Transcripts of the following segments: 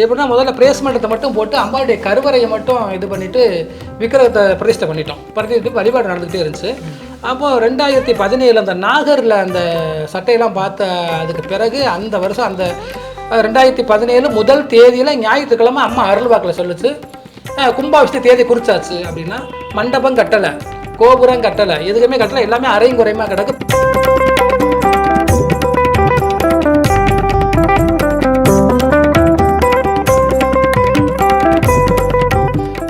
எப்படின்னா முதல்ல பிரேஸ்மெண்ட்டை மட்டும் போட்டு அம்பாளுடைய கருவறையை மட்டும் இது பண்ணிட்டு விக்கிரகத்தை பிரதிஷ்டை பண்ணிட்டோம். பண்ணிட்டு வழிபாடு நடந்துகிட்டே இருந்துச்சு. அப்போ ரெண்டாயிரத்தி பதினேழு அந்த நாகரில் அந்த சட்டையெல்லாம் பார்த்த அதுக்கு பிறகு அந்த வருஷம் அந்த ரெண்டாயிரத்தி பதினேழு முதல் தேதியில் ஞாயிற்றுக்கிழமை அம்மா அருள்வாக்கில் சொல்லுச்சு. அஹ், கும்பாபிஷேக தேதி குறிச்சாச்சு அப்படின்னா மண்டபம் கட்டலை கோபுரம் கட்டலை எதுக்குமே கட்டலை எல்லாமே அரையும் குறையுமா கிடக்கு.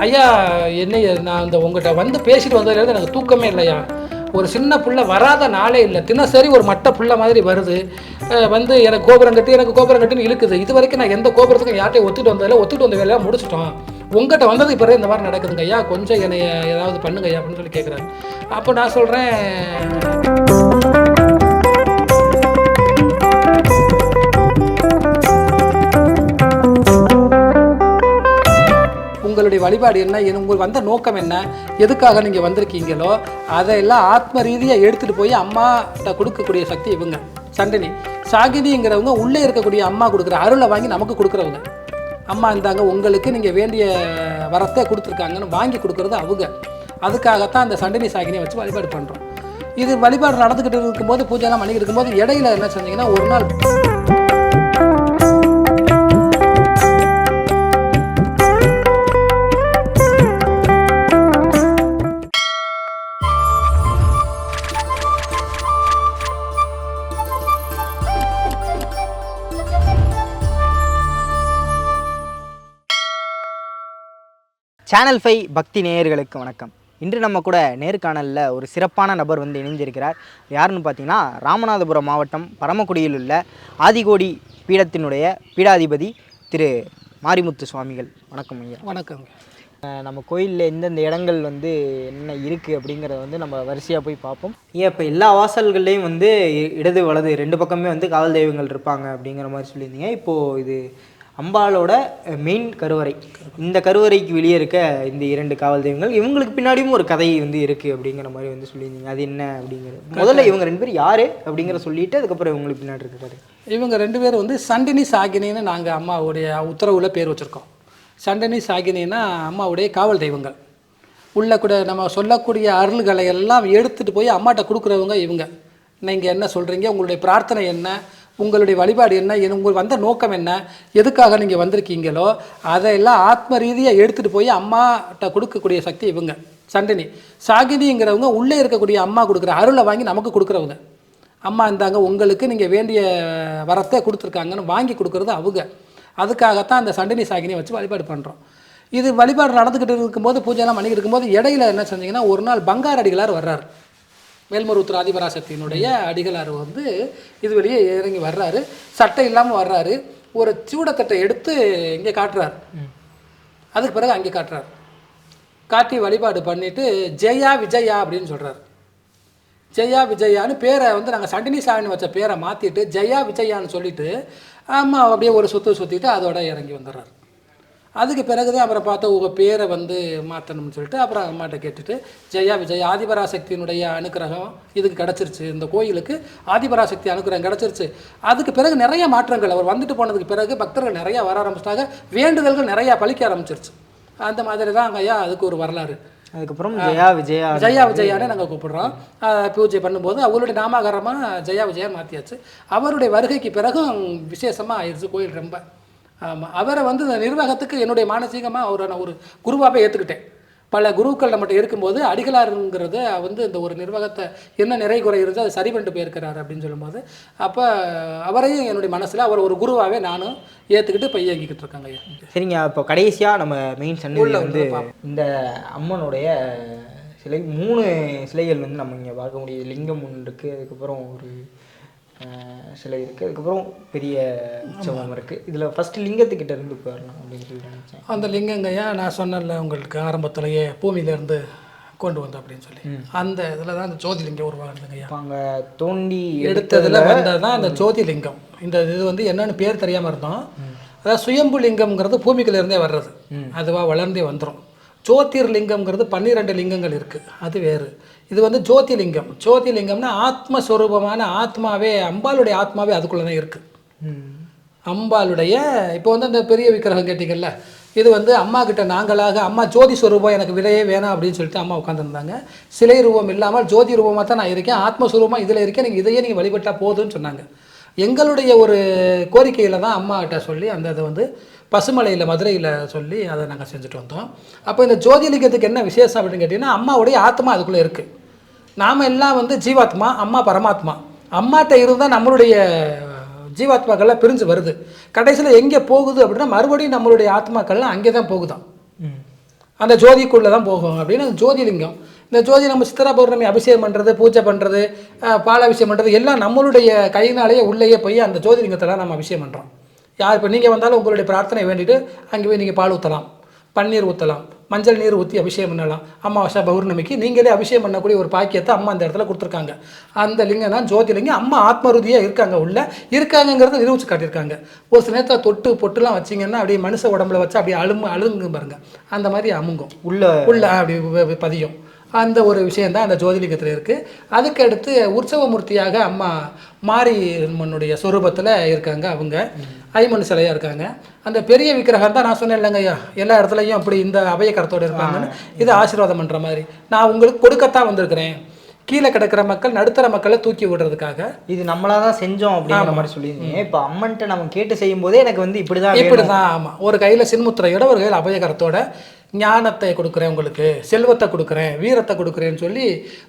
ஐயா என்ன நான் இந்த உங்கள்கிட்ட வந்து பேசிட்டு வந்ததுலேருந்து எனக்கு தூக்கமே இல்லையா? ஒரு சின்ன புள்ள வராத நாளே இல்லை. தினசரி ஒரு மட்டை புள்ள மாதிரி வருது. வந்து எனக்கு கோபுரம் கட்டி எனக்கு கோபுரம் கட்டின்னு இழுக்குது. இது வரைக்கும் நான் எந்த கோபுரத்துக்கும் யார்ட்டையும் ஒத்துட்டு வந்ததில்ல. ஒத்துட்டு வந்த வேலையாக முடிச்சிட்டோம். உங்கள்கிட்ட வந்தது பிறகு இந்த மாதிரி நடக்குதுங்க ஐயா. கொஞ்சம் என்னைய ஏதாவது பண்ணுங்க ஐயா அப்படின்னு சொல்லி கேட்குறாரு அப்போ நான் சொல்கிறேன் உங்களுடைய வழிபாடு என்ன? உங்களுக்கு வந்த நோக்கம் என்ன? எதுக்காக நீங்கள் வந்திருக்கீங்களோ அதையெல்லாம் ஆத்ம ரீதியாக எடுத்துகிட்டு போய் அம்மாட்ட கொடுக்கக்கூடிய சக்தி இவங்க. சண்டினி. சாகினிங்கிறவங்க உள்ளே இருக்கக்கூடிய அம்மா கொடுக்குற அருளை வாங்கி நமக்கு கொடுக்குறவங்க. அம்மா இருந்தாங்க உங்களுக்கு நீங்கள் வேண்டிய வரத்தை கொடுத்துருக்காங்கன்னு வாங்கி கொடுக்குறது அவங்க. அதுக்காகத்தான் அந்த சண்டினி சாகினியை வச்சு வழிபாடு பண்ணுறோம் இது வழிபாடு நடந்துக்கிட்டு இருக்கும்போது பூஜைலாம் பண்ணிக்கிட்டு இருக்கும்போது இடையில என்ன செஞ்சீங்கன்னா ஒரு நாள் சேனல் ஃபைவ் பக்தி நேயர்களுக்கு வணக்கம். இன்று நம்ம கூட நேர்காணலில் ஒரு சிறப்பான நபர் வந்து இணைஞ்சிருக்கிறார் யாருன்னு பார்த்தீங்கன்னா ராமநாதபுரம் மாவட்டம் பரமக்குடியில் உள்ள ஆதிகோடி பீடத்தினுடைய பீடாதிபதி திரு மாரிமுத்து சுவாமிகள். வணக்கம் ஐயா. வணக்கங்க அஹ் நம்ம கோயிலில் எந்தெந்த இடங்கள் வந்து என்ன இருக்குது அப்படிங்கிறத வந்து நம்ம வரிசையாக போய் பார்ப்போம். ஏன் இப்போ எல்லா வாசல்கள்லேயும் வந்து இடது வலது ரெண்டு பக்கமே வந்து காவல் தெய்வங்கள் இருப்பாங்க அப்படிங்கிற மாதிரி சொல்லியிருந்தீங்க. இப்போது இது அம்பாளோட மெயின் கருவறை. இந்த கருவறைக்கு வெளியே இருக்க இந்த இரண்டு காவல் தெய்வங்கள் இவங்களுக்கு பின்னாடியும் ஒரு கதை வந்து இருக்குது அப்படிங்கிற மாதிரி வந்து சொல்லியிருந்தீங்க. அது என்ன அப்படிங்கிறது? முதல்ல இவங்க ரெண்டு பேர் யார் அப்படிங்கிற சொல்லிட்டு அதுக்கப்புறம் இவங்களுக்கு பின்னாடி இருக்க கதை. இவங்க ரெண்டு பேரும் வந்து சண்டினி சாகினின்னு நாங்கள் அம்மாவுடைய உத்தரவில் பேர் வச்சுருக்கோம். சண்டினி சாகினின்னா அம்மாவுடைய காவல் தெய்வங்கள். உள்ள கூட நம்ம சொல்லக்கூடிய அருள்களை எல்லாம் எடுத்துகிட்டு போய் அம்மாட்ட கொடுக்குறவங்க இவங்க. நீங்கள் என்ன சொல்கிறீங்க உங்களுடைய பிரார்த்தனை என்ன? உங்களுடைய வழிபாடு என்ன? உங்கள் உங்களுக்கு வந்த நோக்கம் என்ன? எதுக்காக நீங்கள் வந்திருக்கீங்களோ அதையெல்லாம் ஆத்ம ரீதியாக எடுத்துகிட்டு போய் அம்மாட்ட கொடுக்கக்கூடிய சக்தி இவங்க. சண்டினி. சாகினிங்கிறவங்க உள்ளே இருக்கக்கூடிய அம்மா கொடுக்குற அருளை வாங்கி நமக்கு கொடுக்குறவங்க. அம்மா இருந்தாங்க உங்களுக்கு நீங்கள் வேண்டிய வரத்தை கொடுத்துருக்காங்கன்னு வாங்கி கொடுக்குறது அவங்க. அதுக்காகத்தான் அந்த சண்டினி சாகினியை வச்சு வழிபாடு பண்ணுறோம் இது வழிபாடு நடந்துக்கிட்டு இருக்கும்போது பூஜைலாம் பண்ணிக்கிட்டு இருக்கும்போது இடையில என்ன செஞ்சீங்கன்னா ஒரு நாள் பங்காரடிகளார் வர்றார். மேல்மருவத்தூர் ஆதிபராசக்தியினுடைய அடிகளார் வந்து இது வெளியே இறங்கி வர்றாரு. சட்டை இல்லாமல் வர்றாரு. ஒரு சூடத்தட்டை எடுத்து இங்கே காட்டுறார். அதுக்கு பிறகு அங்கே காட்டுறார். காட்டி வழிபாடு பண்ணிவிட்டு ஜெயா விஜயா அப்படின்னு சொல்கிறார் ஜெயா விஜயான்னு பேரை வந்து நாங்கள் சண்டினி சாமின்னு வச்ச பேரை மாற்றிட்டு ஜெயா விஜயான்னு சொல்லிட்டு அம்மா அப்படியே ஒரு சுற்று சுற்றிட்டு அதோட இறங்கி வந்துடுறாரு. அதுக்கு பிறகு தான் அப்புறம் பார்த்தா உங்கள் பேரை வந்து மாற்றணும்னு சொல்லிட்டு அப்புறம் அம்மாட்ட கேட்டுட்டு ஜெயா விஜய் ஆதிபராசக்தியினுடைய அனுக்கிரகம் இதுக்கு கிடச்சிருச்சு. இந்த கோயிலுக்கு ஆதிபராசக்தி அனுக்கிரகம் கிடச்சிருச்சு. அதுக்கு பிறகு நிறைய மாற்றங்கள். அவர் வந்துட்டு போனதுக்கு பிறகு பக்தர்கள் நிறையா வர ஆரம்பிச்சிட்டாங்க. வேண்டுதல்கள் நிறையா பலிக்க ஆரம்பிச்சிருச்சு. அந்த மாதிரி தான் ஐயா அதுக்கு ஒரு வரலாறு. அதுக்கப்புறம் ஜெயா விஜயா ஜெயா விஜயானே நாங்கள் கூப்பிடுறோம். பூஜை பண்ணும்போது அவருடைய நாமகரமாக ஜெயா விஜயா மாற்றியாச்சு அவருடைய வருகைக்கு பிறகும் விசேஷமாக ஆயிடுச்சு கோயில் ரொம்ப. அவரை வந்து இந்த நிர்வாகத்துக்கு என்னுடைய மானசீகமாக அவரை நான் ஒரு குருவாகவே ஏற்றுக்கிட்டேன் பல குருக்கள் நம்மகிட்ட இருக்கும்போது அடிகளாருங்கிறத வந்து இந்த ஒரு நிர்வாகத்தை என்ன நிறை குறை இருந்தோ அதை சரி பண்ணிட்டு போயிருக்கிறாரு அப்படின்னு சொல்லும்போது அப்போ அவரையும் என்னுடைய மனசில் அவர் ஒரு குருவாகவே நானும் ஏற்றுக்கிட்டு இப்போ இயங்கிக்கிட்டு இருக்காங்க ஐயா. சரிங்க இப்போ கடைசியாக நம்ம மெயின் உள்ள வந்து இந்த அம்மனுடைய சிலை மூணு சிலைகள் வந்து நம்ம இங்கே பார்க்க முடியுது. லிங்கம் ஒன்று இருக்குது அதுக்கப்புறம் ஒரு சிலை இருக்குது அதுக்கப்புறம் பெரிய உற்சவம் இருக்குது இதில் ஃபஸ்ட்டு லிங்கத்துக்கிட்ட இருந்து போயிடலாம் அப்படின்னு சொல்லி நினச்சேன். அந்த லிங்கங்கையா நான் சொன்னேன்ல உங்களுக்கு ஆரம்பத்திலேயே பூமியிலேருந்து கொண்டு வந்தோம் அப்படின்னு சொல்லி. அந்த இதில் தான் அந்த ஜோதிலிங்கம் உருவாகுதுங்கய்யா அங்கே தோண்டி எடுத்ததில் வந்தது தான் அந்த ஜோதிலிங்கம். இந்த இது வந்து என்னன்னு பேர் தெரியாமல் இருந்தோம். அதாவது சுயம்பு லிங்கம்ங்கிறது வர்றது. அதுவாக வளர்ந்தே வந்துடும் ஜோதிர்லிங்கம்ங்கிறது பன்னிரெண்டு லிங்கங்கள் இருக்குது அது வேறு. இது வந்து ஜோதிலிங்கம் ஜோதிலிங்கம்னா ஆத்மஸ்வரூபமான ஆத்மாவே அம்பாளுடைய ஆத்மாவே அதுக்குள்ளே தான் இருக்குது அம்பாளுடைய இப்போ வந்து அந்த பெரிய விக்கிரகம் கேட்டிங்கல்ல இது வந்து அம்மா கிட்ட நாங்களாக அம்மா ஜோதி ஸ்வரூபம் எனக்கு விலையே வேணாம் அப்படின்னு சொல்லிட்டு அம்மா உட்காந்துருந்தாங்க சிலை ரூபம் இல்லாமல் ஜோதி ரூபமாக தான் நான் இருக்கேன். ஆத்மஸ்வரூபமாக இதில் இருக்கேன். நீங்கள் இதையே நீங்கள் வழிபட்டால் போதும்னு சொன்னாங்க. எங்களுடைய ஒரு கோரிக்கையில் தான் அம்மா கிட்ட சொல்லி அந்த இதை வந்து பசுமலையில் மதுரையில் சொல்லி அதை நாங்கள் செஞ்சுட்டு வந்தோம். அப்போ இந்த ஜோதிலிங்கத்துக்கு என்ன விசேஷம் அப்படின்னு கேட்டிங்கன்னா அம்மாவுடைய ஆத்மா அதுக்குள்ளே இருக்குது நாம் எல்லாம் வந்து ஜீவாத்மா அம்மா பரமாத்மா. அம்மாட்ட இருந்தால் நம்மளுடைய ஜீவாத்மாக்கள்லாம் பிரிஞ்சு வருது. கடைசியில் எங்கே போகுது அப்படின்னா மறுபடியும் நம்மளுடைய ஆத்மாக்கள்லாம் அங்கே தான் போகுதாம் அந்த ஜோதிக்குள்ளே தான் போகும் அப்படின்னு ஜோதிலிங்கம். இந்த ஜோதி நம்ம சித்திரா பௌர்ணமி அபிஷேகம் பண்ணுறது பூஜை பண்ணுறது பாலாபிஷேகம் பண்ணுறது எல்லாம் நம்மளுடைய கையினாலேயே உள்ளேயே போய் அந்த ஜோதிலிங்கத்தெல்லாம் நம்ம அபிஷேகம் பண்ணுறோம் யார் இப்போ நீங்கள் வந்தாலும் உங்களுடைய பிரார்த்தனை வேண்டிட்டு அங்கே போய் நீங்கள் பால் ஊற்றலாம் பன்னீர் ஊற்றலாம் மஞ்சள் நீர் ஊற்றி அபிஷேகம் பண்ணலாம். அமாவாசை பௌர்ணமிக்கு நீங்களே அபிஷேகம் பண்ணக்கூடிய ஒரு பாக்கியத்தை அம்மா அந்த இடத்துல கொடுத்துருக்காங்க. அந்த லிங்கம் தான் ஜோதிலிங்கம். அம்மா ஆத்மருதியாக இருக்காங்க உள்ள. இருக்காங்கங்கிறத நிரூபிச்சு காட்டியிருக்காங்க. ஒரு சில நேரத்தில் தொட்டு பொட்டுலாம் வச்சிங்கன்னா அப்படியே மனுஷ உடம்புல வச்சு அப்படியே அழுமு அழுங்கும் பாருங்க அந்த மாதிரி அமுங்கும். உள்ள உள்ள அப்படி பதியும். அந்த ஒரு விஷயந்தான் அந்த ஜோதிலிங்கத்தில் இருக்குது அதுக்கு அடுத்து உற்சவமூர்த்தியாக அம்மா மாரியம்மனுடைய சொரூபத்தில் இருக்காங்க அவங்க. ஐமன் சிலையாக இருக்காங்க. அந்த பெரிய விக்கிரகம் தான் நான் சொன்னேன் இல்லைங்க ஐயா. எல்லா இடத்துலையும் அப்படி இந்த அபயக்கரத்தோடு இருப்பாங்கன்னு இதை ஆசீர்வாதம் பண்ணுற மாதிரி. நான் உங்களுக்கு கொடுக்கத்தான் வந்திருக்கிறேன். கீழே கிடக்கிற மக்கள் நடுத்தர மக்களை தூக்கி விடுறதுக்காக. இது நம்மளா தான் செஞ்சோம் அப்படிங்கிற மாதிரி சொல்லியிருந்தீங்க. இப்போ அம்மன்ட்ட நம்ம கேட்டு செய்யும் போதே எனக்கு வந்து இப்படிதான் வேணும். இப்படி தான் ஆமாம் ஒரு கையில் சின்முத்திரையோட ஒரு கையில் அபயகரத்தோட ஞானத்தை கொடுக்குறேன் உங்களுக்கு செல்வத்தை கொடுக்குறேன் வீரத்தை கொடுக்குறேன்னு சொல்லி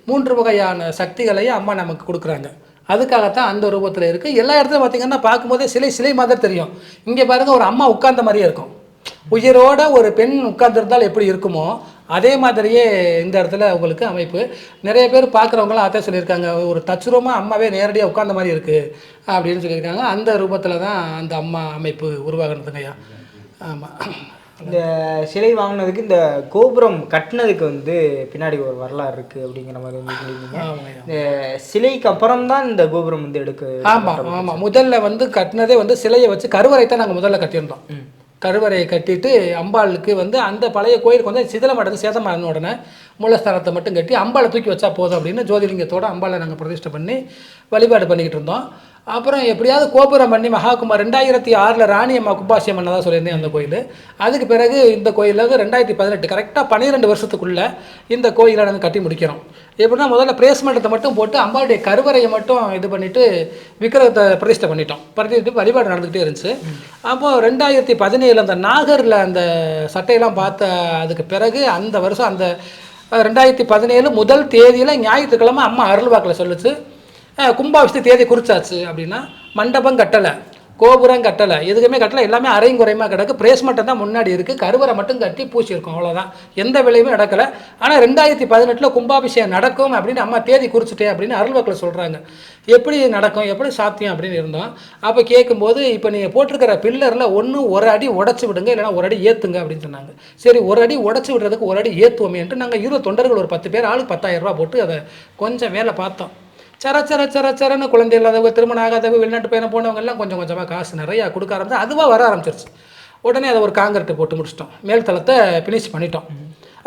மூன்று வகையான சக்திகளையும் அம்மா நமக்கு கொடுக்குறாங்க. அதுக்காகத்தான் அந்த ரூபத்தில் இருக்குது எல்லா இடத்துலையும் பார்த்தீங்கன்னா பார்க்கும்போதே சிலை சிலை மாதிரி தெரியும். இங்கே பாருங்கள் ஒரு அம்மா உட்கார்ந்த மாதிரியே இருக்கும். உயிரோட ஒரு பெண் உட்கார்ந்திருந்தால் எப்படி இருக்குமோ அதே மாதிரியே இந்த இடத்துல உங்களுக்கு அமைப்பு. நிறைய பேர் பார்க்குறவங்களாம் அதான் சொல்லியிருக்காங்க ஒரு தச்சுரூபமாக அம்மாவே நேரடியாக உட்கார்ந்த மாதிரி இருக்குது அப்படின்னு சொல்லியிருக்காங்க. அந்த ரூபத்தில் தான் அந்த அம்மா அமைப்பு உருவாகினதுங்க ஐயா. ஆமாம் இந்த சிலை வாங்கினதுக்கு இந்த கோபுரம் கட்டினதுக்கு வந்து பின்னாடி ஒரு வரலாறு இருக்கு அப்படிங்கிற மாதிரி வந்து சொல்லியிருந்தீங்க. இந்த சிலைக்கு அப்புறம் தான் இந்த கோபுரம் வந்து எடுக்க ஆமாம் ஆமாம் முதல்ல வந்து கட்டினதே வந்து சிலையை வச்சு கருவறை தான் நாங்கள் முதல்ல கட்டியிருந்தோம். கருவறையை கட்டிட்டு அம்பாளுக்கு வந்து அந்த பழைய கோயிலுக்கு வந்து சிதிலம் அடைஞ்சு சேதமான உடனே மூலஸ்தானத்தை மட்டும் கட்டி அம்பாளை தூக்கி வச்சா போதும் அப்படின்னு ஜோதிலிங்கத்தோடு அம்பாளை நாங்கள் பிரதிஷ்டை பண்ணி வழிபாடு பண்ணிக்கிட்டு இருந்தோம். அப்புறம் எப்படியாவது கோபுரம் பண்ணி மகாகுமார் ரெண்டாயிரத்தி ஆறில் ராணி அம்மா கும்பாசியம் பண்ணதா சொல்லியிருந்தேன் அந்த கோயில். அதுக்கு பிறகு இந்த கோயிலில் வந்து ரெண்டாயிரத்தி பதினெட்டு கரெக்டாக பன்னிரெண்டு வருஷத்துக்குள்ளே இந்த கோயிலை நாங்கள் கட்டி முடிக்கிறோம். எப்படின்னா முதல்ல பிரேஸ்மெண்ட்டை மட்டும் போட்டு அம்பாளுடைய கருவறையை மட்டும் இது பண்ணிவிட்டு விக்கிரகத்தை பிரதிஷ்டை பண்ணிட்டோம். பிரதிஷ்டை வழிபாடு நடந்துகிட்டே இருந்துச்சு. அப்போது ரெண்டாயிரத்தி பதினேழு அந்த நாகரில் அந்த சட்டையெல்லாம் பார்த்த அதுக்கு பிறகு அந்த வருஷம் அந்த ரெண்டாயிரத்தி பதினேழு முதல் தேதியில் ஞாயிற்றுக்கிழமை அம்மா அருள்வாக்கில் சொல்லுச்சு. அஹ், கும்பாபிஷேக தேதி குறிச்சாச்சு அப்படின்னா மண்டபம் கட்டலை கோபுரம் கட்டலை. எதுக்குமே கட்டலை எல்லாமே அரையும் குறையுமா கிடக்கு. பிரேஸ்மெண்ட்டை தான் முன்னாடி இருக்குது கருவறை மட்டும் கட்டி பூசியிருக்கோம் அவ்வளோதான் எந்த விலையுமே நடக்கலை. ஆனால் ரெண்டாயிரத்தி பதினெட்டில் கும்பாபிஷேகம் நடக்கும் அப்படின்னு அம்மா தேதி குறிச்சிட்டே அப்படின்னு அருள்வாக்கில் சொல்கிறாங்க எப்படி நடக்கும் எப்படி சாத்தியம் அப்படின்னு இருந்தோம். அப்போ கேட்கும்போது இப்போ நீங்கள் போட்டிருக்கிற பில்லரில் ஒன்று ஒரு அடி உடச்சி விடுங்க இல்லைன்னா ஒரு அடி ஏற்றுங்க அப்படின்னு சொன்னாங்க. சரி ஒரு அடி உடச்சி விடுறதுக்கு ஒரு அடி ஏற்றுவோமேன்ட்டு நாங்கள் இருபது தொண்டர்கள் ஒரு பத்து பேர் ஆளுக்கு பத்தாயிரம் போட்டு அதை கொஞ்சம் வேலை பார்த்தோம். சர சர சர சரன்னு குழந்தை இல்லாதவங்க திருமணம் ஆகாதவங்க வெளிநாட்டு பயணம் போனவங்க எல்லாம் கொஞ்சம் கொஞ்சமாக காசு நிறையா கொடுக்க ஆரம்பிச்சு அதுவாக வர ஆரம்பிச்சிருச்சு. உடனே அதை ஒரு காங்கிரட்டு போட்டு முடிச்சிட்டோம். மேல்தளத்தை ஃபினிஷ் பண்ணிட்டோம்.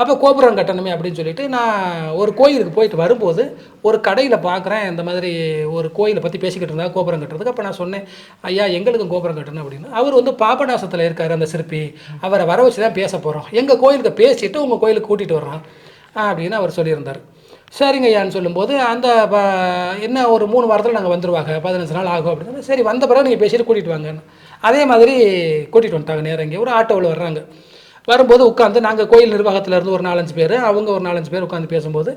அப்போ கோபுரம் கட்டணுமே அப்படின்னு சொல்லிட்டு நான் ஒரு கோயிலுக்கு போயிட்டு வரும்போது ஒரு கடையில் பார்க்குறேன் இந்த மாதிரி ஒரு கோயிலை பற்றி பேசிக்கிட்டு இருந்தா கோபுரம் கட்டுறதுக்கு. அப்போ நான் சொன்னேன் ஐயா எங்களுக்கும் கோபுரம் கட்டணும் அப்படின்னு. அவர் வந்து பாபநாசத்தில் இருக்கார் அந்த சிற்பி. அவரை வர வச்சு தான் பேச போகிறோம் எங்கள் கோயிலுக்கு பேசிட்டு உங்கள் கோயிலுக்கு கூட்டிகிட்டு வர்றோம் அப்படின்னு அவர் சொல்லியிருந்தார். சரிங்க ஐயான்னு சொல்லும்போது அந்த ப- என்ன ஒரு மூணு வாரத்தில் நாங்கள் வந்துடுவாங்க பதினஞ்சு நாள் ஆகும் அப்படின்னு சரி வந்த பிறகு நீங்கள் பேசிட்டு கூட்டிகிட்டு வாங்கன்னு அதே மாதிரி கூட்டிகிட்டு வந்துட்டாங்க நேரம் இங்கே ஒரு ஆட்டோவில் வர்றாங்க. வரும்போது உட்காந்து நாங்கள் கோயில் நிர்வாகத்திலேருந்து ஒரு நாலஞ்சு பேர் அவங்க ஒரு நாலஞ்சு பேர் உட்காந்து பேசும்போது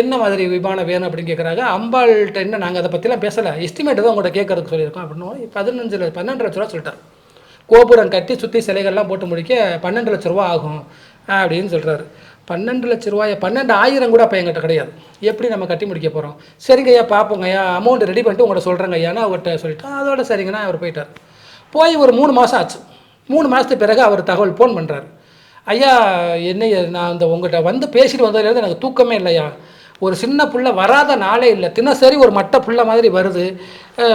என்ன மாதிரி விமானம் வேணும் அப்படின்னு கேட்குறாங்க அம்பாள்கிட்ட என்ன நாங்கள் அதை பற்றிலாம் பேசலை. எஸ்டிமேட் தான் உங்கள்கிட்ட கேட்கறதுக்கு சொல்லியிருக்கோம் அப்படின்னு பதினஞ்சு பன்னெண்டு லட்ச ரூபா சொல்லிட்டார். கோபுரம் கட்டி சுற்றி சிலைகள்லாம் போட்டு முடிக்க பன்னெண்டு லட்ச ரூபா ஆகும் அப்படின்னு சொல்கிறாரு பன்னெண்டு லட்ச ரூபாய் பன்னெண்டு ஆயிரம் கூட அப்போ எங்கிட்ட கிடையாது. எப்படி நம்ம கட்டி முடிக்க போகிறோம் சரிங்க ஐயா பார்ப்போங்க ஐயா அமௌண்ட் ரெடி பண்ணிட்டு உங்கள்கிட்ட சொல்கிறேங்க ஐயான்னு அவர்கிட்ட சொல்லிட்டு அதோட சரிங்கண்ணா அவர் போயிட்டார். போய் ஒரு மூணு மாதம் ஆச்சு. மூணு மாதத்துக்கு பிறகு அவர் தகவல் ஃபோன் பண்ணுறாரு ஐயா என்ன நான் அந்த உங்கள்கிட்ட வந்து பேசிட்டு வந்ததுலேருந்து எனக்கு தூக்கமே இல்லையா? ஒரு சின்ன புள்ள வராத நாளே இல்லை. தினசரி ஒரு மட்டை புள்ள மாதிரி வருது.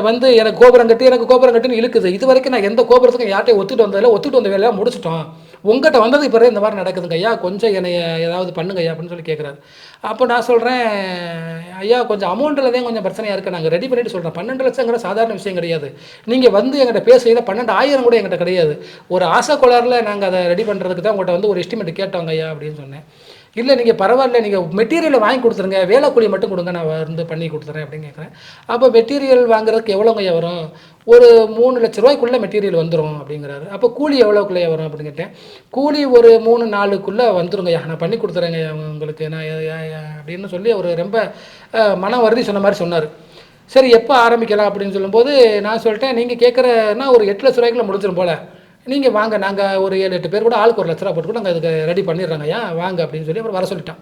வந்து எனக்கு கோபுரம் கட்டி எனக்கு கோபுரம் கட்டின்னு இழுக்குது. இது வரைக்கும் நான் எந்த கோபுரத்துக்கும் யார்ட்டையும் ஒத்துட்டு வந்ததில்ல. ஒத்துட்டு வந்த வேலையாக முடிச்சிட்டோம். உங்கள்கிட்ட வந்தது இப்போ இந்த மாதிரி நடக்குதுங்க. ஐயா கொஞ்சம் என்னை ஏதாவது பண்ணுங்க ஐயா அப்படின்னு சொல்லி கேட்குறாரு அப்போ நான் சொல்கிறேன் ஐயா கொஞ்சம் அமௌண்ட்டில் தான் கொஞ்சம் பிரச்சனையாக இருக்குது நாங்கள் ரெடி பண்ணிட்டு சொல்கிறேன் பன்னெண்டு லட்சங்கிற சாதாரண விஷயம் கிடையாது. நீங்கள் வந்து எங்கிட்ட பேசுகிறீங்க பன்னெண்டு ஆயிரம் கூட எங்கிட்ட கிடையாது. ஒரு ஆசை கோளாறில் நாங்கள் அதை ரெடி பண்ணுறதுக்கு தான் உங்கள்கிட்ட வந்து ஒரு எஸ்டிமேட் கேட்டோங்க ஐயா அப்படின்னு சொன்னேன். இல்லை நீங்கள் பரவாயில்ல நீங்கள் மெட்டீரியலை வாங்கி கொடுத்துருங்க. வேலை கூலி மட்டும் கொடுங்க நான் வந்து பண்ணி கொடுத்துறேன் அப்படின்னு கேட்குறேன் அப்போ மெட்டீரியல் வாங்குறதுக்கு எவ்வளோங்கய்யா வரும்? ஒரு மூணு லட்ச ரூபாய்க்குள்ளே மெட்டீரியல் வந்துடும் அப்படிங்கிறாரு. அப்போ கூலி எவ்வளோக்குள்ளே வரும் அப்படின்னு கேட்டேன். கூலி ஒரு மூணு நாளுக்குள்ளே வந்துருங்கய்யா. நான் பண்ணி கொடுத்துறேங்கய்யா உங்களுக்கு. நான் அப்படின்னு சொல்லி அவர் ரொம்ப மன வருதி சொன்ன மாதிரி சொன்னார். சரி எப்போ ஆரம்பிக்கலாம் அப்படின்னு சொல்லும்போது நான் சொல்லிட்டேன் நீங்கள் கேட்குறன்னா ஒரு எட்டு லட்ச ரூபாய்க்குள்ளே முடிச்சிடும் போல. நீங்கள் வாங்க நாங்கள் ஒரு ஏழு எட்டு பேர் கூட ஆளுக்கு ஒரு லட்ச ரூபா போட்டு கூட நாங்கள் இதுக்கு ரெடி பண்ணிடுறாங்க ஐயா. வாங்க அப்படின்னு சொல்லி அவர் வர சொல்லிட்டான்.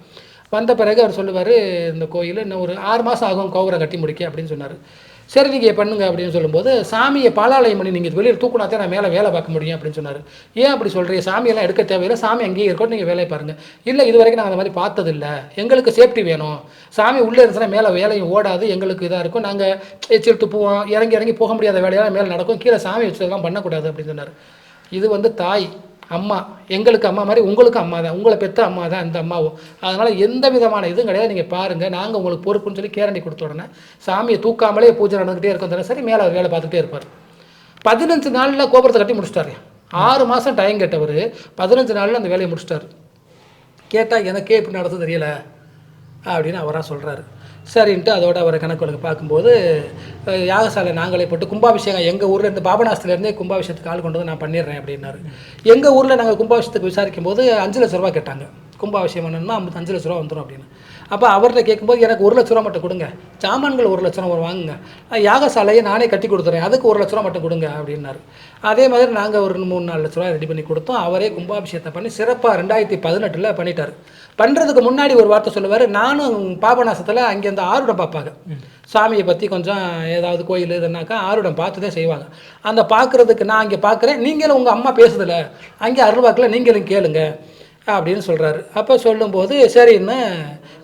வந்த பிறகு அவர் சொல்லுவார் இந்த கோயில் இன்னும் ஒரு ஆறு மாதம் ஆகும் கோபுரம் கட்டி முடிக்க அப்படின்னு சொன்னார். சரி நீங்கள் பண்ணுங்க அப்படின்னு சொல்லும்போது சாமியை பாலாலயம் பண்ணி நீங்கள் வெளியில் தூக்குனாத்தே நான் மேலே வேலை பார்க்க முடியும் அப்படின்னு சொன்னார். ஏன் அப்படி சொல்கிறீங்க சாமியெல்லாம் எடுக்க தேவையில்லை சாமி அங்கேயே இருக்கட்டும் நீங்கள் வேலையை பாருங்கள் இல்லை இது வரைக்கும் நாங்கள் அந்த மாதிரி பார்த்ததில்ல. எங்களுக்கு சேஃப்டி வேணும். சாமி உள்ளே இருந்துச்சுன்னா மேலே வேலையும் ஓடாது எங்களுக்கு இதாக இருக்கும். நாங்கள் எச்சில் துப்புவோம் இறங்கி இறங்கி போக முடியாத வேலையெல்லாம் மேலே நடக்கும். கீழே சாமி வச்சதெல்லாம் பண்ணக்கூடாது அப்படின்னு சொன்னார். இது வந்து தாய் அம்மா எங்களுக்கு அம்மா மாதிரி உங்களுக்கு அம்மா தான் உங்களை பெற்ற அம்மா தான் இந்த அம்மாவும். அதனால் எந்த விதமான இதுவும் கிடையாது. நீங்கள் பாருங்கள் நாங்கள் உங்களுக்கு பொறுப்புன்னு சொல்லி கேரண்டி கொடுத்த உடனே சாமியை தூக்காமலே பூஜை நடந்துகிட்டே இருக்கும் சரி மேலே அவர் வேலை பார்த்துட்டே இருப்பார். பதினஞ்சு நாளில் கோபுரத்தை கட்டி முடிச்சிட்டாரு. ஆறு மாதம் டைம் கேட்டவர் பதினஞ்சு நாளில் அந்த வேலையை முடிச்சிட்டாரு. கேட்டால் எனக்கே இப்படி நடந்து தெரியல அப்படின்னு அவராக சொல்கிறாரு சரின்ட்டு அதோட அவரை கணக்கு வழக்கு பார்க்கும்போது யாகசாலை நாங்களே போட்டு கும்பாபிஷேகம் எங்கள் ஊரில் இருந்து பாபநாசத்துலேருந்தே கும்பாபிஷேகத்துக்கு ஆள் கொண்டு வந்து நான் பண்ணிடுறேன் அப்படின்னாரு. எங்கள் ஊரில் நாங்கள் கும்பாபிஷேகத்துக்கு விசாரிக்கும் போது அஞ்சு லட்ச ரூபா கேட்டாங்க. கும்பாபிஷேகம் பண்ணணும்னா ஐம்பது அஞ்சு லட்ச ரூபா வந்துடும் அப்படின்னு. அப்போ அவர்கிட்ட கேட்கும்போது எனக்கு ஒரு லட்ச ரூபா மட்டும் கொடுங்க. சாமான்கள் ஒரு லட்ச ரூபா வாங்குங்க. யாகசாலையை நானே கட்டி கொடுத்துறேன். அதுக்கு ஒரு லட்ச ரூபா மட்டும் கொடுங்க அப்படின்னாரு. அதே மாதிரி நாங்கள் ஒரு மூணு நாலு லட்ச ரூபா ரெடி பண்ணி கொடுத்தோம். அவரே கும்பாபிஷேகத்தை பண்ணி சிறப்பாக ரெண்டாயிரத்தி பதினெட்டில் பண்ணிட்டார். பண்ணுறதுக்கு முன்னாடி ஒரு வார்த்தை சொல்லுவார் நானும் பாபநாசத்தில் அங்கே அந்த ஆருடம் பார்ப்பாங்க சாமியை பற்றி கொஞ்சம் ஏதாவது கோயில் இதுனாக்கா ஆருடம் பார்த்துதே செய்வாங்க. அந்த பார்க்குறதுக்கு நான் அங்கே பார்க்குறேன் நீங்களும் உங்கள் அம்மா பேசுதில்ல அங்கே அருள்வாக்கில் நீங்களும் கேளுங்க அப்படின்னு சொல்கிறாரு அப்போ சொல்லும்போது சரின்னு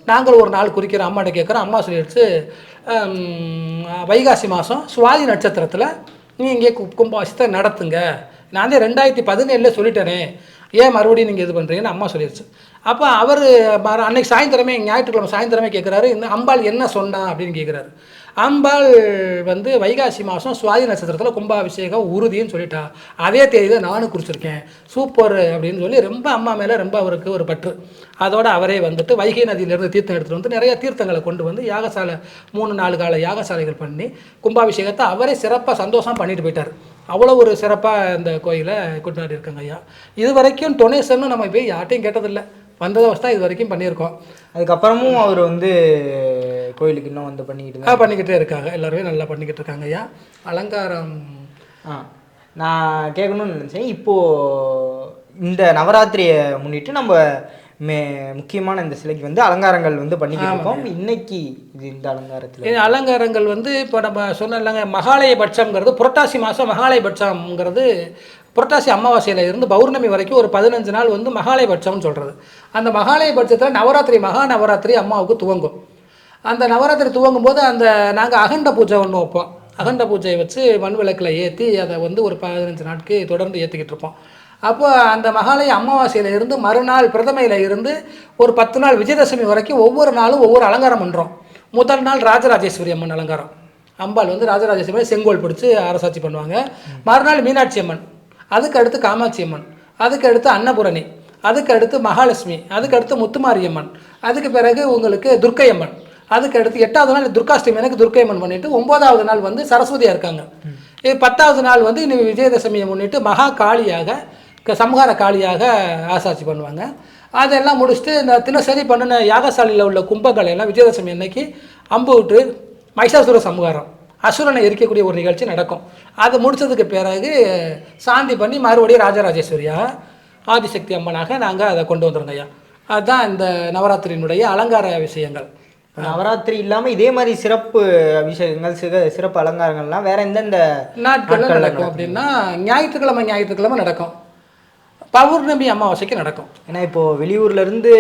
நாங்கள் ஒரு நாள் குறிக்கிறோம் அம்மாட்ட கேட்குறோம் அம்மா சொல்லிடுச்சு வைகாசி மாதம் சுவாதி நட்சத்திரத்தில் நீ இங்கே கு- நடத்துங்க. நான் தான் ரெண்டாயிரத்தி பதினேழில் சொல்லிட்டேனே. ஏன் மறுபடியும் நீங்கள் இது பண்ணுறீங்கன்னு அம்மா சொல்லிடுச்சு. அப்போ அவர் அன்னைக்கு சாயந்தரமே ஞாயிற்றுக்கிழமை சாயந்தரமே கேட்குறாரு இந்த அம்பாள் என்ன சொன்னா அப்படின்னு கேட்குறாரு அம்பாள் வந்து வைகாசி மாதம் சுவாதி நட்சத்திரத்தில் கும்பாபிஷேகம் உறுதின்னு சொல்லிட்டா. அதே தேதியில் நானும் குறிச்சிருக்கேன் சூப்பர் அப்படின்னு சொல்லி ரொம்ப அம்மா மேலே ரொம்ப அவருக்கு ஒரு பற்று. அதோட அவரே வந்துட்டு வைகை நதியிலிருந்து தீர்த்தம் எடுத்துகிட்டு வந்து நிறைய தீர்த்தங்களை கொண்டு வந்து யாகசாலை மூணு நாலு கால யாகசாலைகள் பண்ணி கும்பாபிஷேகத்தை அவரே சிறப்பாக சந்தோஷம் பண்ணிட்டு போயிட்டார். அவ்வளோ ஒரு சிறப்பாக இந்த கோயிலை கொண்டாடி இருக்காங்க ஐயா. இது வரைக்கும் டொனேஷன்னு நம்ம போய் யார்ட்டையும் கேட்டதில்லை. வந்ததை தான் இது வரைக்கும் பண்ணியிருக்கோம். அதுக்கப்புறமும் அவர் வந்து கோயிலுக்கு இன்னும் வந்து பண்ணிக்கிட்டு பண்ணிக்கிட்டே இருக்காங்க. எல்லாருமே நல்லா பண்ணிக்கிட்டு இருக்காங்க ஐயா. அலங்காரம். ஆ நான் கேட்கணும்னு நினச்சேன். இப்போது இந்த நவராத்திரியை முன்னிட்டு நம்ம மே முக்கியமான இந்த சிலைக்கு வந்து அலங்காரங்கள் வந்து பண்ணிக்கிட்டு இருக்கோம். இன்னைக்கு இது இந்த அலங்காரத்தில்? இது அலங்காரங்கள் வந்து இப்போ நம்ம சொன்னோம்லங்க மகாலய பட்சம்ங்கிறது புரட்டாசி மாதம் மகாலய பட்சம்ங்கிறது புரட்டாசி அமாவாசையில் இருந்து பௌர்ணமி வரைக்கும் ஒரு பதினஞ்சு நாள் வந்து மகாலய பட்சம்னு சொல்கிறது அந்த மகாலய பட்சத்தில் நவராத்திரி மகா நவராத்திரி அம்மாவுக்கு துவங்கும். அந்த நவராத்திரி துவங்கும் போது அந்த நாங்கள் அகண்ட பூஜை ஒன்று வைப்போம். அகண்ட பூஜையை வச்சு மண் விளக்கில் ஏற்றி அதை வந்து ஒரு பதினஞ்சு நாட்கு தொடர்ந்து ஏற்றிக்கிட்டு இருப்போம். அப்போ அந்த மகாலய அமாவாசையில் இருந்து மறுநாள் பிரதமையில் இருந்து ஒரு பத்து நாள் விஜயதசமி வரைக்கும் ஒவ்வொரு நாளும் ஒவ்வொரு அலங்காரம் பண்ணுறோம் முதல் நாள் ராஜராஜேஸ்வரி அம்மன் அலங்காரம். அம்பாள் வந்து ராஜராஜேஸ்வரி செங்கோல் பிடிச்சி அரசாட்சி பண்ணுவாங்க. மறுநாள் மீனாட்சி அம்மன். அதுக்கு அடுத்து காமாட்சி அம்மன் அதுக்கு அடுத்து அன்னபூரணி அதுக்கு அடுத்து மகாலட்சுமி அதுக்கு அடுத்து முத்துமாரியம்மன் அதுக்கு பிறகு உங்களுக்கு துர்க்கை அம்மன் அதுக்கு அடுத்து எட்டாவது நாள் துர்காஷ்டமி எனக்கு துர்க்கை அம்மன் பண்ணிட்டு ஒன்பதாவது நாள் வந்து சரஸ்வதியாக இருக்காங்க. இது பத்தாவது நாள் வந்து இன்னைக்கு விஜயதசமியை முன்னிட்டு மகா காளியாக சம்ஹார காளியாக ஆசாட்சி பண்ணுவாங்க. அதெல்லாம் முடிச்சுட்டு இந்த தினசரி பண்ணின யாகசாலையில் உள்ள கும்பங்களை எல்லாம் விஜயதசமி அன்னைக்கு அம்பு விட்டு மைசாசுர சம்ஹாரம். அசுரனை எரிக்கக்கூடிய ஒரு நிகழ்ச்சி நடக்கும். அது முடிச்சதுக்கு பிறகு சாந்தி பண்ணி மறுபடியும் ராஜராஜேஸ்வரியா ஆதிசக்தி அம்மனாக நாங்கள் அதை கொண்டு வந்துருங்க ஐயா. அதுதான் இந்த நவராத்திரியினுடைய அலங்கார விஷயங்கள். நவராத்திரி இல்லாமல் இதே மாதிரி சிறப்பு அபிஷேகங்கள் சிற சிறப்பு அலங்காரங்கள்லாம் வேற எந்தெந்த நாட்களில் நடக்கும் அப்படின்னா ஞாயிற்றுக்கிழமை ஞாயிற்றுக்கிழமை நடக்கும். பௌர்ணமி அமாவாசைக்கு நடக்கும். ஏன்னா இப்போ வெளியூர்ல இருந்து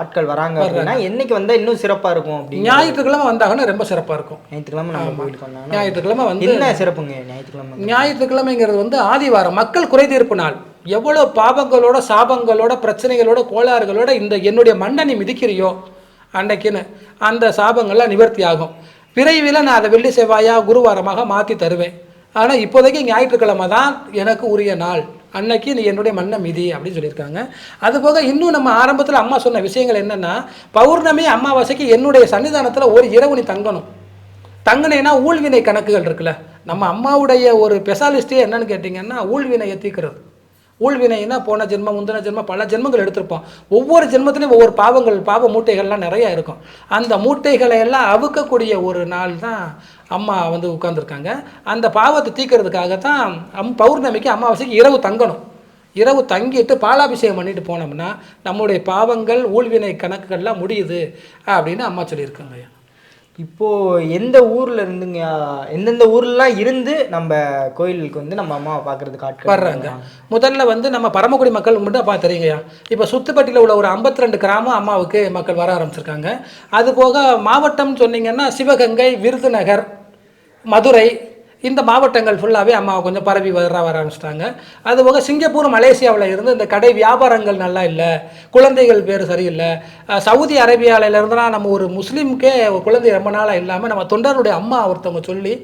ஆட்கள் வராங்க அப்படின்னா என்னைக்கு வந்தா இன்னும் சிறப்பா இருக்கும் அப்படின்னு ஞாயிற்றுக்கிழமை வந்தாங்கன்னா ரொம்ப சிறப்பாக இருக்கும். ஞாயிற்றுக்கிழமை நம்ம கோயிலுக்கு வந்தாங்கன்னா ஞாயிற்றுக்கிழமை வந்து என்ன சிறப்புங்க ஞாயிற்றுக்கிழமை? ஞாயிற்றுக்கிழமைங்கிறது வந்து ஆதிவாரம். மக்கள் குறைதீர்ப்பு நாள். எவ்வளோ பாவங்களோட சாபங்களோட பிரச்சனைகளோட கோளாறுகளோட இந்த என்னுடைய மண்ணை நீ மிதிக்கிறியோ அன்னைக்குன்னு அந்த சாபங்கள்லாம் நிவர்த்தி ஆகும். விரைவில் நான் அதை வெள்ளி செவ்வாயா குருவாரமாக மாற்றி தருவேன். ஆனால் இப்போதைக்கு ஞாயிற்றுக்கிழமை தான் எனக்கு உரிய நாள். அன்னைக்கு நீ என்னுடைய மண்ணை மிதி அப்படின்னு சொல்லியிருக்காங்க. அதுபோக இன்னும் நம்ம ஆரம்பத்தில் அம்மா சொன்ன விஷயங்கள் என்னென்னா பௌர்ணமி அமாவாசைக்கு என்னுடைய சன்னிதானத்தில் ஒரு இரவு நீ தங்கணும். தங்கினேன்னா ஊழ்வினை கணக்குகள் இருக்குல்ல. நம்ம அம்மாவுடைய ஒரு ஸ்பெஷாலிஸ்டே என்னன்னு கேட்டிங்கன்னா ஊழ்வினையை தீர்க்கிறது. ஊழ்வினைனா போன ஜென்மம் முந்தின ஜென்மம் பல ஜென்மங்கள் எடுத்திருப்போம். ஒவ்வொரு ஜென்மத்திலையும் ஒவ்வொரு பாவங்கள் பாவ மூட்டைகள்லாம் நிறையா இருக்கும். அந்த மூட்டைகளை எல்லாம் அவுக்கக்கூடிய ஒரு நாள் தான் அம்மா வந்து உட்காந்துருக்காங்க அந்த பாவத்தை தீக்கிறதுக்காக தான் அம் பௌர்ணமிக்கு அமாவாசைக்கு இரவு தங்கணும். இரவு தங்கிட்டு பாலாபிஷேகம் பண்ணிட்டு போனோம்னா நம்முடைய பாவங்கள் ஊழ்வினை கணக்குகள்லாம் முடியுது அப்படின்னு அம்மா சொல்லியிருக்காங்க ஐயா இப்போ எந்த ஊர்ல இருந்துங்க? எந்தெந்த ஊர்லாம் இருந்து நம்ம கோயிலுக்கு வந்து நம்ம அம்மாவை பார்க்கறதுக்கு ஆட்கள் வர்றாங்க. முதல்ல வந்து நம்ம பரமக்குடி மக்கள் மட்டும் பார்த்து தெரியுங்கய்யா. இப்போ சுத்துப்பட்டியில் உள்ள ஒரு 52 ரெண்டு கிராமம் அம்மாவுக்கு மக்கள் வர ஆரம்பிச்சிருக்காங்க. அது போக மாவட்டம்னு சொன்னீங்கன்னா சிவகங்கை விருதுநகர் மதுரை இந்த மாவட்டங்கள் ஃபுல்லாகவே அம்மா கொஞ்சம் பரவி வர வர ஆரம்பிச்சிட்டாங்க. அதுபோக சிங்கப்பூர் மலேசியாவில் இருந்து இந்த கடை வியாபாரங்கள் நல்லா இல்லை குழந்தைகள் பேர் சரியில்லை. சவுதி அரேபியாவிலேருந்துனா நம்ம ஒரு முஸ்லீமுக்கே குழந்தை ரொம்ப நாளாக இல்லாமல் நம்ம தொண்டருடைய அம்மா ஒருத்தவங்க சொல்லி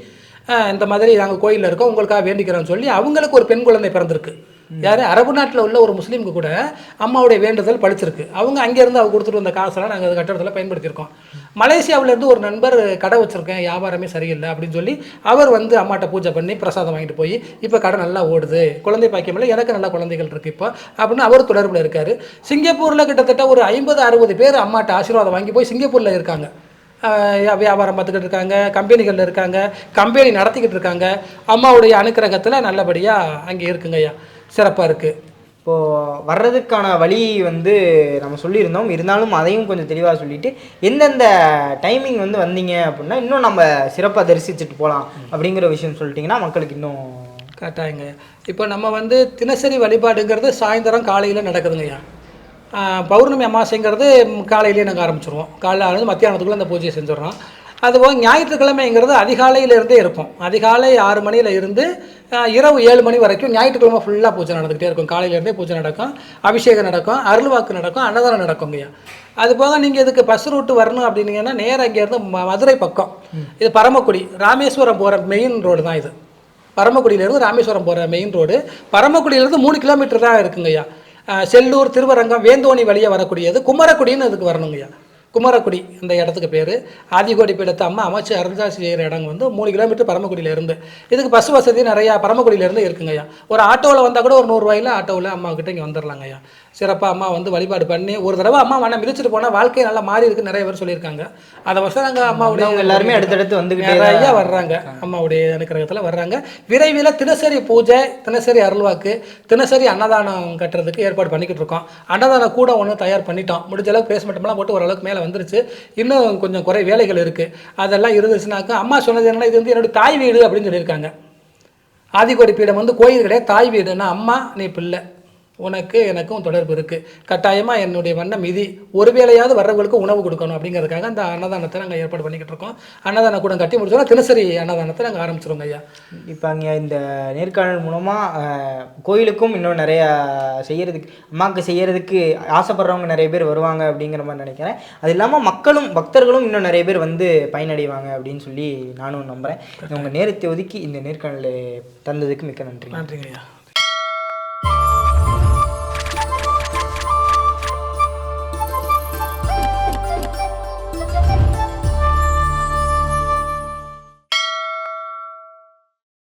இந்த மாதிரி நாங்கள் கோயிலில் இருக்கோம் உங்களுக்காக வேண்டிக்கிறோம்னு சொல்லி அவங்களுக்கு ஒரு பெண் குழந்தை பிறந்திருக்கு. யார்? அரபு நாட்டில் உள்ள ஒரு முஸ்லீமுக்கு கூட அம்மாவுடைய வேண்டுதல் பழிச்சிருக்கு. அவங்க அங்கேருந்து அவங்க கொடுத்துட்டு வந்த காசெல்லாம் நாங்கள் அந்த கட்டடத்தில் பயன்படுத்தியிருக்கோம். மலேசியாவிலேருந்து ஒரு நண்பர் கடை வச்சுருக்கேன் வியாபாரமே சரியில்லை அப்படின்னு சொல்லி அவர் வந்து அம்மாட்ட பூஜை பண்ணி பிரசாதம் வாங்கிட்டு போய் இப்போ கடை நல்லா ஓடுது. குழந்தை பாக்கியமில்லை எனக்கு நல்ல குழந்தைகள் இருக்குது இப்போ அப்படின்னு அவர் தொடர்பில் இருக்கார். சிங்கப்பூரில் கிட்டத்தட்ட ஒரு ஐம்பது அறுபது பேர் அம்மாட்ட ஆசீர்வாதம் வாங்கி போய் சிங்கப்பூரில் இருக்காங்க. வியாபாரம் பார்த்துக்கிட்டு இருக்காங்க கம்பெனிகளில் இருக்காங்க கம்பெனி நடத்திக்கிட்டு இருக்காங்க. அம்மாவுடைய அனுக்கிரகத்தில் நல்லபடியாக அங்கே இருக்குங்க ஐயா சிறப்பாக இருக்குது இப்போது வர்றதுக்கான வழி வந்து நம்ம சொல்லியிருந்தோம். இருந்தாலும் அதையும் கொஞ்சம் தெளிவாக சொல்லிவிட்டு எந்தெந்த டைமிங் வந்து வந்தீங்க அப்படின்னா இன்னும் நம்ம சிறப்பாக தரிசிச்சுட்டு போகலாம் அப்படிங்கிற விஷயம் சொல்லிட்டிங்கன்னா மக்களுக்கு இன்னும் கரெக்டாங்க இப்போ நம்ம வந்து தினசரி வழிபாடுங்கிறது சாயந்தரம் காலையில் நடக்குதுங்கய்யா பௌர்ணமி அமாவாசைங்கிறது காலையிலேயே நாங்கள் ஆரம்பிச்சிருவோம். காலையில் ஆரம்பிச்சு மத்தியானத்துக்குள்ளே அந்த பூஜையை செஞ்சிடறோம். அதுபோக ஞாயிற்றுக்கிழமைங்கிறது அதிகாலையில இருந்தே இருக்கும். அதிகாலை ஆறு மணியில் இருந்து இரவு ஏழு மணி வரைக்கும் ஞாயிற்றுக்கிழமை ஃபுல்லாக பூஜை நடந்துக்கிட்டே இருக்கும். காலையில இருந்தே பூஜை நடக்கும் அபிஷேகம் நடக்கும் அருள்வாக்கு நடக்கும் அன்னதானம் நடக்குங்கய்யா அது போக நீங்கள் இதுக்கு பஸ் ரூட்டு வரணும் அப்படின்னீங்கன்னா நேராக இங்கேருந்து மதுரை பக்கம். இது பரமக்குடி ராமேஸ்வரம் போகிற மெயின் ரோடு தான் இது. பரமக்குடியிலேருந்து ராமேஸ்வரம் போகிற மெயின் ரோடு பரமக்குடியிலேருந்து மூணு கிலோமீட்டர் தான் இருக்குங்கய்யா செல்லூர் திருவரங்கம் வேந்தோணி வழியாக வரக்கூடியது. குமரக்குடின்னு அதுக்கு வரணுங்கய்யா குமரக்குடி இந்த இடத்துக்கு பேர். ஆதிகோடி பீடத்தை அம்மா அமைச்சு அருள்தாசி செய்கிற இடம் வந்து மூணு கிலோமீட்டர் பரமக்குடியில இருந்து. இதுக்கு பஸ் வசதி நிறையா பரமக்குடியில இருந்து இருக்குங்கய்யா ஒரு ஆட்டோவில் வந்தால் கூட ஒரு நூறுரூவாயில் ஆட்டோவில் அம்மா கிட்ட இங்கே வந்துடலாங்கய்யா சிறப்பாக அம்மா வந்து வழிபாடு பண்ணி ஒரு தடவை அம்மா மனம் மிதிச்சிட்டு போனால் வாழ்க்கை நல்லா மாறி இருக்கு நிறைய பேர் சொல்லியிருக்காங்க. அதை வருஷம் நாங்கள் அம்மாவுடைய எல்லாருமே அடுத்தடுத்து வந்துகிட்டே நிறைய வர்றாங்க. அம்மாவுடைய அனுக்கிரகத்தில் வர்றாங்க. விரைவில் தினசரி பூஜை தினசரி அருள்வாக்கு தினசரி அன்னதானம் கட்டுறதுக்கு ஏற்பாடு பண்ணிக்கிட்டு இருக்கோம். அன்னதானம் கூட ஒன்று தயார் பண்ணிட்டோம். முடிஞ்ச அளவுக்கு பேஸ்மெண்ட்லாம் போட்டு ஓரளவுக்கு மேலே வந்துருச்சு. இன்னும் கொஞ்சம் குறை வேலைகள் இருக்குது அதெல்லாம் இருந்துச்சுனாக்கா அம்மா சொன்னது என்னன்னா இது வந்து என்னோட தாய் வீடு அப்படின்னு சொல்லியிருக்காங்க. ஆதிக்கோடி பீடம் வந்து கோயில் கிடையாது தாய் வீடுன்னா அம்மா நீ பிள்ளை. உனக்கு எனக்கும் தொடர்பு இருக்குது கட்டாயமாக என்னுடைய வண்ணம் மிதி ஒரு வேளையாவது வர்றவங்களுக்கு உணவு கொடுக்கணும் அப்படிங்கிறதுக்காக அந்த அன்னதானத்தை நாங்கள் ஏற்பாடு பண்ணிக்கிட்டு இருக்கோம். அன்னதான கூடம் கட்டி முடிச்சோன்னா தினசரி அன்னதானத்தை நாங்கள் ஆரம்பிச்சிருவோங்க ஐயா. இப்போ அங்கே இந்த நேர்காணல் மூலமாக கோயிலுக்கும் இன்னும் நிறைய செய்யறதுக்கு அம்மாவுக்கு செய்யறதுக்கு ஆசைப்படுறவங்க நிறைய பேர் வருவாங்க அப்படிங்கிற மாதிரி நினைக்கிறேன். அது இல்லாமல் மக்களும் பக்தர்களும் இன்னும் நிறைய பேர் வந்து பயனடைவாங்க அப்படின்னு சொல்லி நானும் நம்புகிறேன் உங்கள் நேரத்தை ஒதுக்கி இந்த நேர்காணலை தந்ததுக்கு மிக்க நன்றி நன்றிங்க ஐயா.